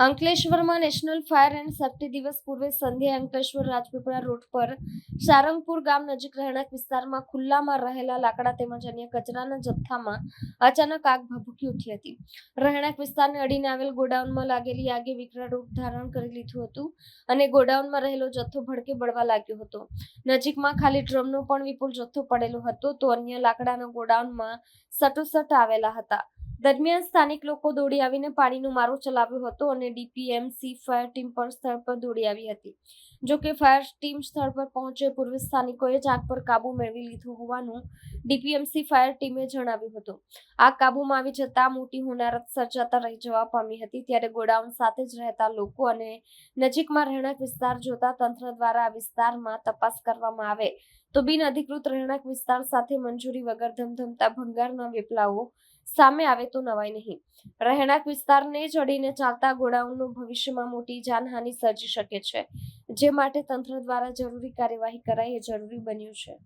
અંકલેશ્વરમાં national fire and safety દિવસ પૂર્વે સંધ્યાએ અંકલેશ્વર રાજપીપળા રોડ પર સારંગપુર ગામ નજીક રહેણાંક વિસ્તારમાં ખુલ્લામાં રહેલા લાકડા તેમજ અન્ય કચરાના જથ્થામાં અચાનક આગ ભભૂકી ઉઠી હતી. રહેણાંક વિસ્તારને અડીને આવેલ ગોડાઉનમાં લાગેલી આગે વિકરાળ રૂપ ધારણ કરી લીધું હતું અને ગોડાઉનમાં રહેલો જથ્થો ભડકે બળવા લાગ્યો હતો. નજીકમાં ખાલી ડ્રમનો પણ વિપુલ જથ્થો પડેલો હતો તો અન્ય લાકડાના ગોડાઉનમાં સટોસટ આવેલા હતા. દરમિયાન સ્થાનિક લોકો દોડી આવીને પાણીનો મારો ચલાવ્યો હતો અને ડીપીએમસી ફાયર ટીમ પણ સ્થળ પર દોડી આવી હતી. જો કે ફાયર ટીમ સ્થળ પર પહોંચે પૂર્વે સ્થાનિકોએ જ આગ પર કાબુ મેળવી લીધો હોવાનું ડીપીએમસી ફાયર ટીમે જણાવ્યું હતું. આગ કાબુમાં આવી જતા મોટી હોનારત સર્જાતા રહી જવા પામી હતી ત્યારે ગોડાઉન સાથે જ રહેતા લોકો અને નજીકમાં રહેણાંક વિસ્તાર જોતા તંત્ર દ્વારા આ વિસ્તારમાં તપાસ કરવામાં આવે તો બિન અધિકૃત રહેણાંક વિસ્તાર સાથે મંજૂરી વગર ધમધમતા ભંગારના વેપલાઓ સામે આવે તો નવાય નહીં. રહેણાંક વિસ્તારને ચડીને ચાલતા ગોડાઉનનું ભવિષ્યમાં મોટી જાનહાનિ સર્જી શકે છે. જે માટે તંત્ર દ્વારા જરૂરી કાર્યવાહી કરાય એ જરૂરી બન્યું છે.